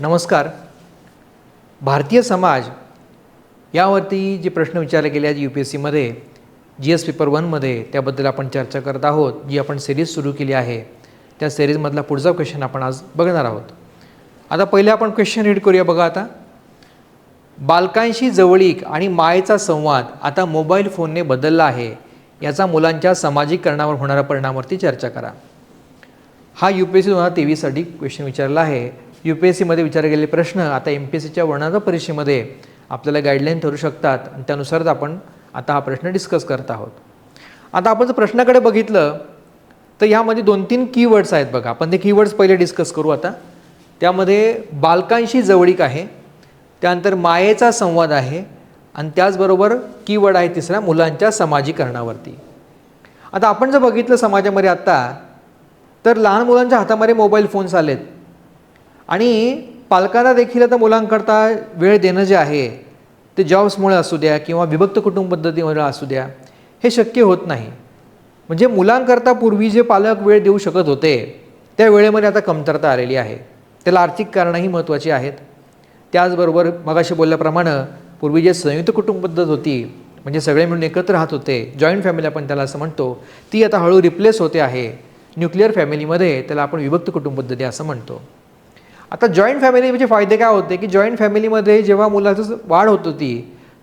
नमस्कार. भारतीय समाज यावरती जे प्रश्न विचारले गेले आहेत यू पी एस सीमध्ये जी एस पेपर वनमध्ये त्याबद्दल आपण चर्चा करत आहोत जी आपण सिरीज सुरू केली आहे. त्या सिरीजमधला पुढचा क्वेश्चन आपण आज बघणार आहोत. आता पहिले आपण क्वेश्चन रीड करूया बघा आता. बालकांशी जवळीक आणि मायेचा संवाद आता मोबाईल फोनने बदलला आहे. याचा मुलांच्या सामाजिककरणावर होणाऱ्या परिणामावरती चर्चा करा. हा यू पी एस सी दोन हजार तेवीससाठी क्वेश्चन विचारला आहे. यू पी एस सीमध्ये विचारले गेलेले प्रश्न आता एम पी एस सीच्या वर्णन परीक्षेमध्ये आपल्याला गाईडलाईन ठरू शकतात. आणि त्यानुसारच आपण आता हा प्रश्न डिस्कस करत आहोत. आता आपण जर प्रश्नाकडे बघितलं तर यामध्ये दोन तीन कीवर्ड्स आहेत बघा. आपण ते कीवर्ड्स पहिले डिस्कस करू आता. त्यामध्ये बालकांशी जवळीक आहे त्यानंतर मायेचा संवाद आहे आणि त्याचबरोबर कीवर्ड आहे तिसरा मुलांच्या समाजीकरणावरती. आता आपण जर बघितलं समाजामध्ये आत्ता तर लहान मुलांच्या हातामध्ये मोबाईल फोन्स आलेत. आणि पालकांना देखील आता मुलांकरता वेळ देणं जे आहे ते जॉब्समुळे असू द्या किंवा विभक्त कुटुंब पद्धतीमुळे असू द्या हे शक्य होत नाही. म्हणजे मुलांकरता पूर्वी जे पालक वेळ देऊ शकत होते त्या वेळेमध्ये आता कमतरता आलेली आहे. त्याला आर्थिक कारणंही महत्त्वाची आहेत. त्याचबरोबर मगाशी बोलल्याप्रमाणे पूर्वी जे संयुक्त कुटुंब पद्धत होती म्हणजे सगळे मिळून एकत्र राहत होते जॉईंट फॅमिली आपण त्याला असं म्हणतो ती आता हळू रिप्लेस होते आहे. न्यूक्लिअर फॅमिलीमध्ये त्याला आपण विभक्त कुटुंब पद्धती असं म्हणतो. आता जॉईंट फॅमिलीचे फायदे काय होते की जॉईंट फॅमिलीमध्ये जेव्हा मुलाचं वाढ होत होती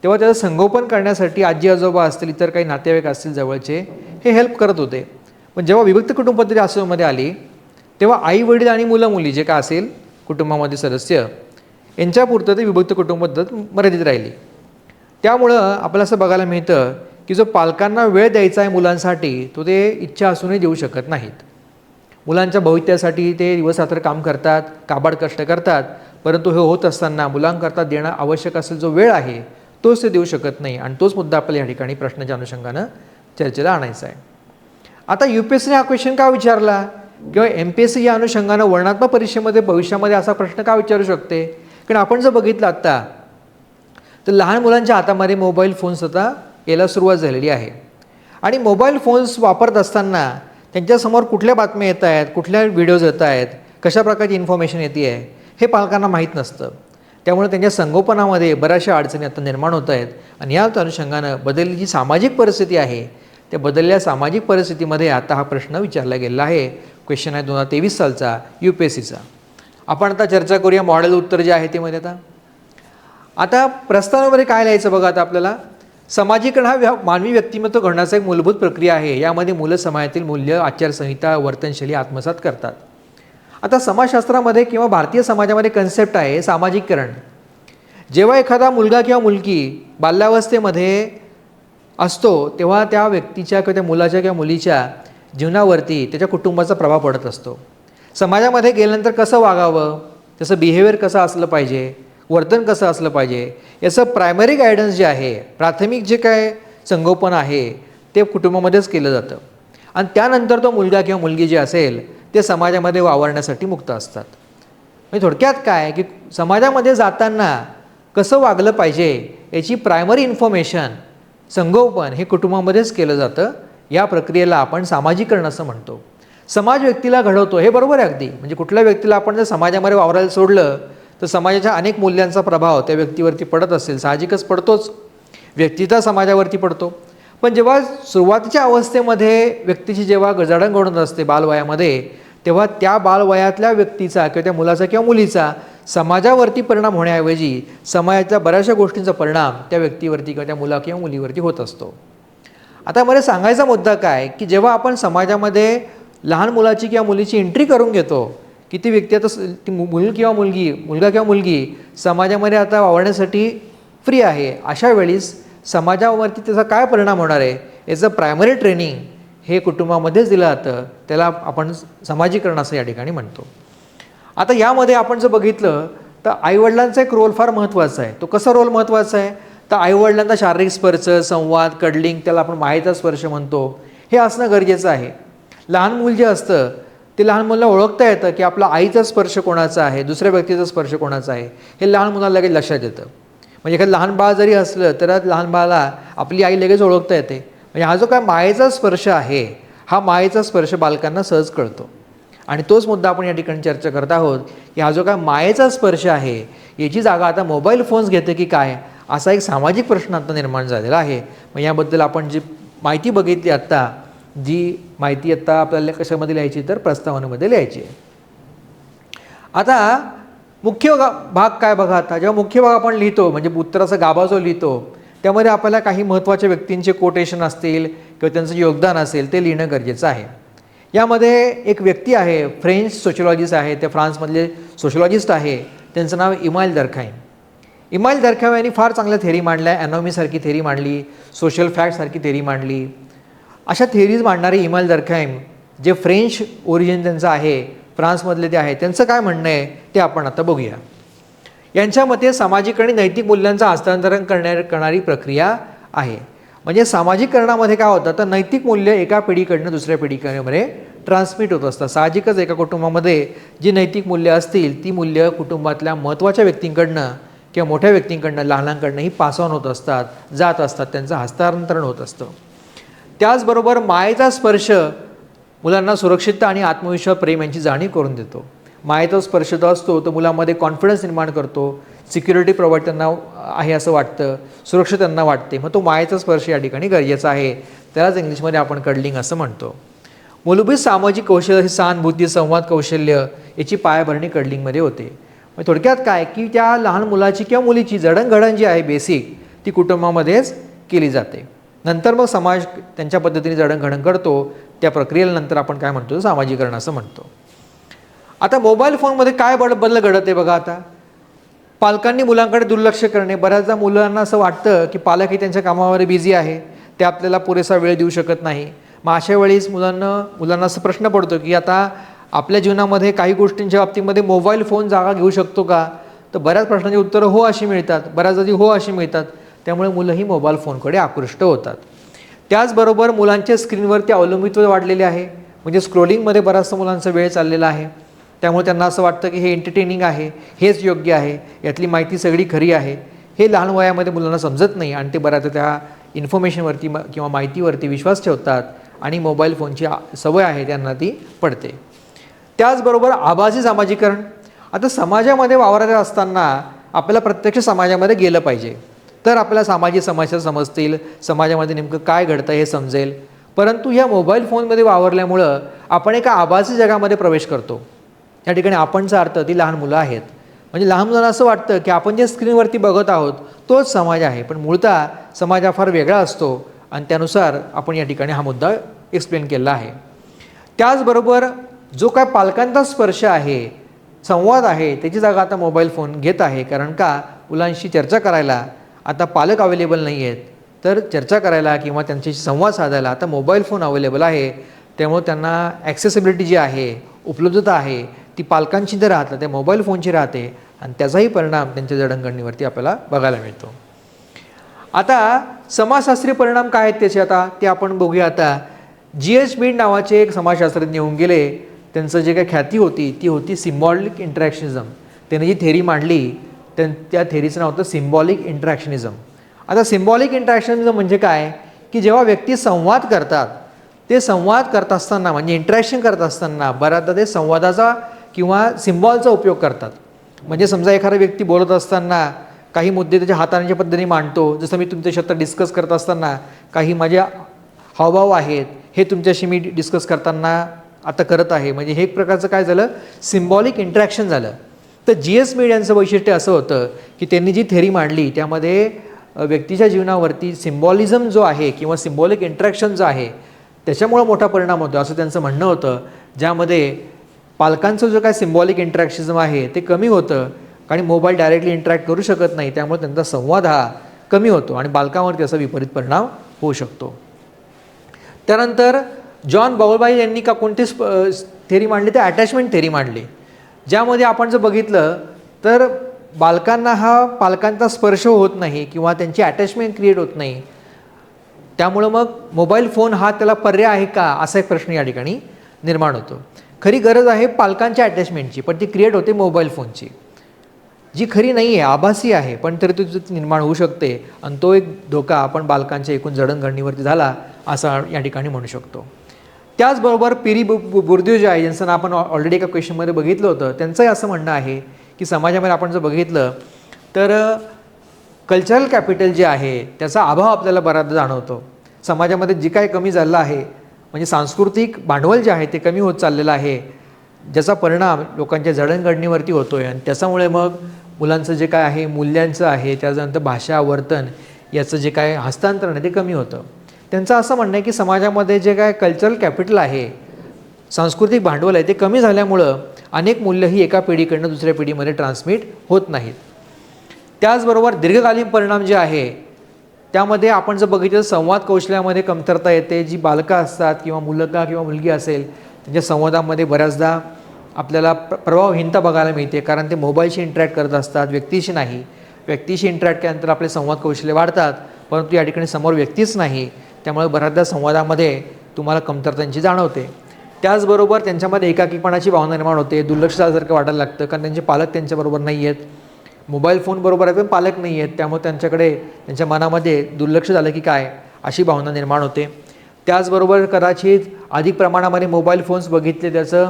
तेव्हा त्याचं संगोपन करण्यासाठी आजी आजोबा असतील इतर काही नातेवाईक असतील जवळचे हे हेल्प करत होते. पण जेव्हा विभक्त कुटुंब पद्धती आश्रममध्ये आली तेव्हा आई वडील आणि मुलं मुली जे काय असेल कुटुंबामध्ये सदस्य यांच्यापुरतं ते विभक्त कुटुंब पद्धत मर्यादित राहिली. त्यामुळं आपल्याला असं बघायला मिळतं की जो पालकांना वेळ द्यायचा आहे मुलांसाठी तो ते इच्छा असूनही देऊ शकत नाहीत. मुलांच्या भवित्यासाठी ते दिवसरात्र काम करतात काबाड कष्ट करतात परंतु हे होत असताना मुलांकरता देणं आवश्यक असेल जो वेळ आहे तोच ते देऊ शकत नाही. आणि तोच मुद्दा आपल्याला या ठिकाणी प्रश्नाच्या अनुषंगानं चर्चेला आणायचा आहे. आता यू पी एस सीने हा क्वेश्चन का विचारला? किंवा एम पी एस सी या अनुषंगानं वर्णात्मक परीक्षेमध्ये भविष्यामध्ये असा प्रश्न का विचारू शकते? कारण आपण जर बघितलं आत्ता तर लहान मुलांच्या हातामध्ये मोबाईल फोन्स आता यायला सुरुवात झालेली आहे. आणि मोबाईल फोन्स वापरत असताना त्यांच्यासमोर कुठल्या बातम्या येत आहेत कुठल्या व्हिडिओज येत आहेत कशा प्रकारची इन्फॉर्मेशन येते आहे हे पालकांना माहीत नसतं. त्यामुळे त्यांच्या संगोपनामध्ये बऱ्याचशा अडचणी आता निर्माण होत आहेत. आणि याच अनुषंगानं बदलली जी सामाजिक परिस्थिती आहे त्या बदलल्या सामाजिक परिस्थितीमध्ये आता हा प्रश्न विचारला गेलेला आहे. क्वेश्चन आहे दोन हजार तेवीस सालचा यू पी एस सीचा आपण आता चर्चा करूया मॉडेल उत्तर जे आहे ते मध्ये आता. आता प्रस्तावामध्ये काय लिहायचं बघा आता आपल्याला? समाजीकरण हा व्या मानवी व्यक्तिमत्व घडण्याचा एक मूलभूत प्रक्रिया आहे. यामध्ये मुलं समाजातील मूल्य आचारसंहिता वर्तनशैली आत्मसात करतात. आता समाजशास्त्रामध्ये किंवा भारतीय समाजामध्ये कन्सेप्ट आहे सामाजिकरण जेव्हा एखादा मुलगा किंवा मुलगी बाल्यावस्थेमध्ये असतो तेव्हा त्या व्यक्तीच्या किंवा त्या मुलाच्या किंवा मुलीच्या जीवनावरती त्याच्या कुटुंबाचा प्रभाव पडत असतो. समाजामध्ये गेल्यानंतर कसं वागावं? त्याचं बिहेवियर कसं असलं पाहिजे? वर्तन कसं असलं पाहिजे? याचं प्रायमरी गायडन्स जे आहे प्राथमिक जे काय संगोपन आहे ते कुटुंबामध्येच केलं जातं. आणि त्यानंतर तो मुलगा किंवा मुलगी जे असेल ते समाजामध्ये वावरण्यासाठी मुक्त असतात. म्हणजे थोडक्यात काय की समाजामध्ये जाताना कसं वागलं पाहिजे याची प्रायमरी इन्फॉर्मेशन संगोपन हे कुटुंबामध्येच केलं जातं. या प्रक्रियेला आपण सामाजिकरण असं म्हणतो. समाज व्यक्तीला घडवतो हे बरोबर आहे अगदी. म्हणजे कुठल्या व्यक्तीला आपण जर समाजामध्ये वावरायला सोडलं तर समाजाच्या अनेक मूल्यांचा प्रभाव त्या व्यक्तीवरती पडत असेल. साहजिकच पडतोच. व्यक्तीचा समाजावरती पडतो. पण जेव्हा सुरुवातीच्या अवस्थेमध्ये व्यक्तीची जेव्हा गजाडण असते बालवयामध्ये तेव्हा त्या बालवयातल्या व्यक्तीचा किंवा त्या मुलाचा किंवा मुलीचा समाजावरती परिणाम होण्याऐवजी समाजाच्या बऱ्याचशा गोष्टींचा परिणाम त्या व्यक्तीवरती किंवा त्या मुला किंवा मुलीवरती होत असतो. आता मला सांगायचा मुद्दा काय की जेव्हा आपण समाजामध्ये लहान मुलाची किंवा मुलीची एंट्री करून घेतो किती व्यक्ती आता ती मु- मुल किंवा मुलगी मुलगा किंवा मुलगी समाजामध्ये आता वावरण्यासाठी फ्री आहे. अशा वेळीस समाजावरती त्याचा काय परिणाम होणार आहे? याचं प्रायमरी ट्रेनिंग हे कुटुंबामध्येच दिलं जातं. त्याला आपण समाजीकरण असं या ठिकाणी म्हणतो. आता यामध्ये आपण जर बघितलं तर आईवडिलांचा एक रोल फार महत्त्वाचा आहे. तो कसा रोल महत्त्वाचा आहे? तर आईवडिलांचा शारीरिक स्पर्श संवाद कडलिंग त्याला आपण मायेचा स्पर्श म्हणतो. हे असणं गरजेचं आहे. लहान मूल जे असतं ते लहान मुलाला ओळखता येतं की आपला आईचा स्पर्श कोणाचा आहे दुसऱ्या व्यक्तीचा स्पर्श कोणाचा आहे हे लहान मुलाला लगेच लक्षात येतं. म्हणजे एखादं लहान बाळ जरी असलं तर लहान बाळाला आपली आई लगेच ओळखता येते. म्हणजे हा जो काय मायेचा स्पर्श आहे हा मायेचा स्पर्श बालकांना सहज कळतो. आणि तोच मुद्दा आपण या ठिकाणी चर्चा करत आहोत की हा जो काय मायेचा स्पर्श आहे याची जागा आता मोबाईल फोन्स घेते की काय असा एक सामाजिक प्रश्न आता निर्माण झालेला आहे. मग याबद्दल आपण जी माहिती बघितली आत्ता जी माहिती आत्ता आपल्याला कशामध्ये लिहायची तर प्रस्तावनेमध्ये लिहायची आहे. आता मुख्य भाग काय बघा आता? जेव्हा मुख्य भाग आपण लिहितो म्हणजे उत्तराचा गाभा जो लिहितो त्यामध्ये आपल्याला काही महत्त्वाच्या व्यक्तींचे कोटेशन असतील किंवा त्यांचं योगदान असेल ते लिहिणं गरजेचं आहे. यामध्ये एक व्यक्ती आहे फ्रेंच सोशिओलॉजिस्ट आहे ते फ्रान्समधले सोशिओलॉजिस्ट आहे त्यांचं नाव इमाईल दरखाईम इमाईल दरखाईम यांनी फार चांगल्या थेरी मांडल्या ॲनॉमीसारखी थेरी मांडली सोशल फॅक्टसारखी थेरी मांडली. अशा थेरीज मांडणारे इमाल दरखाईम जे फ्रेंच ओरिजिन त्यांचं आहे फ्रान्समधले ते आहे त्यांचं काय म्हणणं आहे ते आपण आता बघूया. यांच्या मते सामाजिक आणि नैतिक मूल्यांचं हस्तांतरण करण्या करणारी प्रक्रिया आहे. म्हणजे सामाजिककरणामध्ये काय होतं तर नैतिक मूल्य एका पिढीकडनं दुसऱ्या पिढीकडे ट्रान्समिट होत असतात साहजिकच एका कुटुंबामध्ये जी नैतिक मूल्य असतील ती मूल्य कुटुंबातल्या महत्त्वाच्या व्यक्तींकडनं किंवा मोठ्या व्यक्तींकडनं लहानांकडनं ही पास ऑन होत असतात जात असतात त्यांचं हस्तांतरण होत असतं. त्याचबरोबर मायेचा स्पर्श मुलांना सुरक्षितता आणि आत्मविश्वास प्रेम यांची जाणीव करून देतो. मायेचा स्पर्श जो असतो तो मुलांमध्ये कॉन्फिडन्स निर्माण करतो. सिक्युरिटी प्रोव्हाइड त्यांना आहे असं वाटतं. सुरक्षित त्यांना वाटते. मग तो मायेचा स्पर्श या ठिकाणी गरजेचा आहे. त्यालाच इंग्लिशमध्ये आपण कडलिंग असं म्हणतो. मूलभूत सामाजिक कौशल्य हे सहानुभूती संवाद कौशल्य याची पायाभरणी कडलिंगमध्ये होते. मग थोडक्यात काय? की त्या लहान मुलाची किंवा मुलीची जडणघडण जी आहे बेसिक ती कुटुंबामध्येच केली जाते. नंतर मग समाज त्यांच्या पद्धतीने जडणघडण करतो त्या प्रक्रियेला नंतर आपण काय म्हणतो? सामाजिकरण असं म्हणतो. आता मोबाईल फोनमध्ये काय बड बदल घडत आहे बघा आता. पालकांनी मुलांकडे दुर्लक्ष करणे. बऱ्याचदा मुलांना असं वाटतं की पालक हे त्यांच्या कामावर बिझी आहे. ते आपल्याला पुरेसा वेळ देऊ शकत नाही. मग अशा वेळेस मुलांना मुलांना असं प्रश्न पडतो की आता आपल्या जीवनामध्ये काही गोष्टींच्या बाबतीमध्ये मोबाईल फोन जागा घेऊ शकतो का? तर बऱ्याच प्रश्नांची उत्तरं हो अशी मिळतात. बऱ्याच आधी हो अशी मिळतात. त्यामुळे मुलंही मोबाईल फोनकडे आकृष्ट होतात. त्याचबरोबर मुलांच्या स्क्रीनवरती अवलंबित्व वाढलेले आहे. म्हणजे स्क्रोलिंगमध्ये बराचसा मुलांचा वेळ चाललेला आहे. त्यामुळे त्यांना असं वाटतं की हे एंटरटेनिंग आहे हेच योग्य आहे यातली माहिती सगळी खरी आहे. हे लहान वयामध्ये मुलांना समजत नाही आणि ते बऱ्याच त्या इन्फॉर्मेशनवरती म- किंवा माहितीवरती विश्वास ठेवतात आणि मोबाईल फोनची सवय आहे त्यांना ती पडते. त्याचबरोबर आभासी सामाजिकरण. आता समाजामध्ये वावरत असताना आपल्याला प्रत्यक्ष समाजामध्ये गेलं पाहिजे. तर आपल्याला सामाजिक समस्या समजतील. समाजामध्ये नेमकं काय घडतं हे समजेल. परंतु ह्या मोबाईल फोनमध्ये वावरल्यामुळं आपण एका आभासी जगामध्ये प्रवेश करतो. या ठिकाणी आपणचा अर्थ ती लहान मुलं आहेत. म्हणजे लहान मुलांना असं वाटतं की आपण जे स्क्रीनवरती बघत आहोत तोच समाज आहे. पण मूळतः समाज हा फार वेगळा असतो आणि त्यानुसार आपण या ठिकाणी हा मुद्दा एक्सप्लेन केला आहे. त्याचबरोबर जो काय पालकांचा स्पर्श आहे संवाद आहे त्याची जागा आता मोबाईल फोन घेत आहे. कारण का? मुलांशी चर्चा करायला आता पालक अवेलेबल नाही आहेत तर चर्चा करायला किंवा त्यांच्याशी संवाद साधायला आता मोबाईल फोन अवेलेबल आहे. त्यामुळे त्यांना ॲक्सेसिबिलिटी जी आहे उपलब्धता आहे ती पालकांची तर राहतं त्या मोबाईल फोनची राहते. आणि त्याचाही परिणाम त्यांच्या जडणघडणीवरती आपल्याला बघायला मिळतो. आता समाजशास्त्रीय परिणाम काय आहेत त्याचे आता? ते आपण बघूया आता. जी एच बीड नावाचे एक समाजशास्त्रज्ञ होऊन गेले. त्यांचं जे काही ख्याती होती ती होती सिम्बॉलिक इंटरॅक्शनिझम त्याने जी थेरी मांडली त्यां त्या थेरीचं नाव होतं सिम्बॉलिक इंट्रॅक्शनिझम आता सिम्बॉलिक इंट्रॅक्शनिझम म्हणजे काय? की जेव्हा व्यक्ती संवाद करतात ते संवाद करत असताना म्हणजे इंट्रॅक्शन करत असताना बऱ्याचदा ते संवादाचा किंवा सिम्बॉलचा उपयोग करतात. म्हणजे समजा एखादा व्यक्ती बोलत असताना काही मुद्दे त्याच्या हातांच्या पद्धतीने मांडतो जसं मी तुमच्याशी आता डिस्कस करत असताना काही माझ्या हावभाव आहेत हे तुमच्याशी मी डिस्कस करताना आता करत आहे. म्हणजे हे एक प्रकारचं काय झालं? सिम्बॉलिक इंट्रॅक्शन झालं. तर जी एस मीड यांचं वैशिष्ट्य असं होतं की त्यांनी जी थेरी मांडली त्यामध्ये व्यक्तीच्या जीवनावरती सिम्बॉलिझम जो आहे किंवा सिम्बॉलिक इंट्रॅक्शन जो आहे त्याच्यामुळं मोठा परिणाम होतो असं त्यांचं म्हणणं होतं. ज्यामध्ये पालकांचं जो काय सिम्बॉलिक इंटरॅक्शनिझम आहे ते कमी होतं आणि मोबाईल डायरेक्टली इंटरॅक्ट करू शकत नाही त्यामुळे त्यांचा संवाद हा कमी होतो आणि बालकांवरती असा विपरीत परिणाम होऊ शकतो. त्यानंतर जॉन बाऊलबाई यांनी का कोणती थेरी मांडली ते अटॅचमेंट थेरी मांडली. ज्यामध्ये आपण जर बघितलं तर बालकांना हा पालकांचा स्पर्श होत नाही किंवा त्यांची अटॅचमेंट क्रिएट होत नाही. त्यामुळं मग मोबाईल फोन हा त्याला पर्याय आहे का? असा एक प्रश्न या ठिकाणी निर्माण होतो. खरी गरज आहे पालकांच्या अटॅचमेंटची पण ती क्रिएट होते मोबाईल फोनची जी खरी नाही आहे आभासी आहे पण तरी ती निर्माण होऊ शकते. आणि तो एक धोका आपण बालकांच्या एकूण जडणघडणीवरती झाला असा या ठिकाणी म्हणू शकतो. त्याचबरोबर पिरी बु बु- जे आहे ज्यांचं ना आपण ऑलरेडी एका क्वेश्चनमध्ये बघितलं होतं त्यांचंही असं म्हणणं आहे की समाजामध्ये आपण जर बघितलं तर कल्चरल कॅपिटल जे आहे त्याचा अभाव आपल्याला बऱ्याचदा जाणवतो. समाजामध्ये जे काही कमी झालं आहे म्हणजे सांस्कृतिक भांडवल जे आहे ते कमी होत चाललेलं आहे ज्याचा परिणाम लोकांच्या जडणघडणीवरती होतो आहे आणि त्याच्यामुळे मग मुलांचं जे काय आहे मूल्यांचं आहे त्याच्यानंतर भाषा वर्तन याचं जे काय हस्तांतरण आहे ते कमी होतं. त्यांचं असं म्हणणं आहे की समाजामध्ये जे काय कल्चरल कॅपिटल आहे सांस्कृतिक भांडवल आहे ते कमी झाल्यामुळं अनेक मूल्य ही एका पिढीकडनं दुसऱ्या पिढीमध्ये ट्रान्समिट होत नाहीत. त्याचबरोबर दीर्घकालीन परिणाम जे आहे त्यामध्ये आपण जर बघितलं तर संवाद कौशल्यामध्ये कमतरता येते. जी बालकं असतात किंवा मुलगा किंवा मुलगी असेल त्यांच्या संवादामध्ये बऱ्याचदा आपल्याला प्र प्रभावहीनता बघायला मिळते. कारण ते मोबाईलशी इंटरॅक्ट करत असतात व्यक्तीशी नाही. व्यक्तीशी इंटरॅक्ट केल्यानंतर आपले संवाद कौशल्य वाढतात परंतु या ठिकाणी समोर व्यक्तीच नाही. त्यामुळे बऱ्याचदा संवादामध्ये तुम्हाला कमतरतांची जाणवते. त्याचबरोबर त्यांच्यामध्ये एकाकीपणाची भावना निर्माण होते. दुर्लक्ष झाल्यासारखं वाटायला लागतं. कारण त्यांचे पालक त्यांच्याबरोबर नाही आहेत. मोबाईल फोन बरोबर आहे पण पालक नाही आहेत. त्यामुळे त्यांच्याकडे त्यांच्या मनामध्ये दुर्लक्ष झालं की काय अशी भावना निर्माण होते. त्याचबरोबर कदाचित अधिक प्रमाणामध्ये मोबाईल फोन्स बघितले त्याचं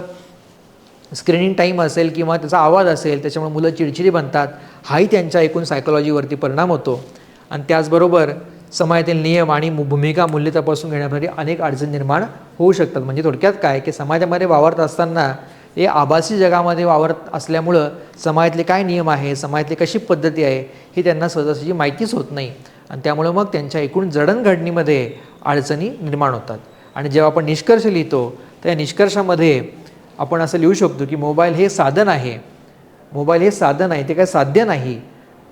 स्क्रीनिंग टाईम असेल किंवा त्याचा आवाज असेल त्याच्यामुळे मुलं चिडचिडी बनतात. हाही त्यांच्या एकूण सायकोलॉजीवरती परिणाम होतो. आणि त्याचबरोबर समाजातील नियम आणि भूमिका मूल्य तपासून घेण्यासाठी अनेक अडचणी निर्माण होऊ शकतात. म्हणजे थोडक्यात काय? की समाजामध्ये वावरत असताना हे आभासी जगामध्ये वावरत असल्यामुळं समाजातले काय नियम आहे? समाजातली कशी पद्धती आहे? ही त्यांना सहजासहजी माहितीच होत नाही. आणि त्यामुळं मग त्यांच्या एकूण जडणघडणीमध्ये अडचणी निर्माण होतात. आणि जेव्हा आपण निष्कर्ष लिहितो त्या निष्कर्षामध्ये आपण असं लिहू शकतो की मोबाईल हे साधन आहे. मोबाईल हे साधन आहे. ते काय साध्य नाही.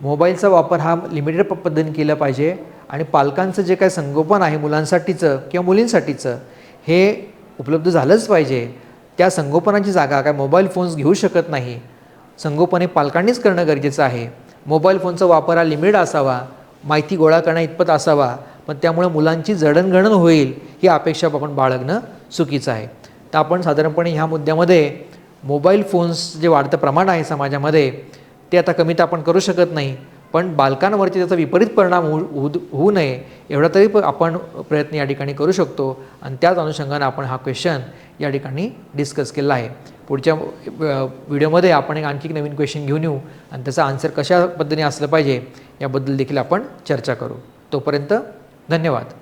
मोबाईलचा वापर हा लिमिटेड प- पद्धतीने केला पाहिजे. आणि पालकांचं जे काय संगोपन आहे मुलांसाठीचं किंवा मुलींसाठीचं हे उपलब्ध झालंच पाहिजे. त्या संगोपनाची जागा काय मोबाईल फोन्स घेऊ शकत नाही. संगोपन हे पालकांनीच करणं गरजेचं आहे. मोबाईल फोनचा वापर हा लिमिट असावा माहिती गोळा करणं इतपत असावा पण त्यामुळे मुलांची जडणघडण होईल ही अपेक्षा आपण बाळगणं चुकीचं आहे. तर आपण साधारणपणे ह्या मुद्द्यामध्ये मोबाईल फोन्स जे वाढतं प्रमाण आहे समाजामध्ये ते आता कमी तर आपण करू शकत नाही. पण बालकांवरती त्याचा विपरीत परिणाम होऊ होऊ होऊ नये एवढा तरी आपण प्रयत्न या ठिकाणी करू शकतो. आणि त्याच अनुषंगानं आपण हा क्वेश्चन या ठिकाणी डिस्कस केला आहे. पुढच्या व्हिडिओमध्ये आपण एक आणखी एक नवीन क्वेश्चन घेऊन येऊ. आणि त्याचा आन्सर कशा पद्धतीने असलं पाहिजे याबद्दल देखील आपण चर्चा करू. तोपर्यंत धन्यवाद.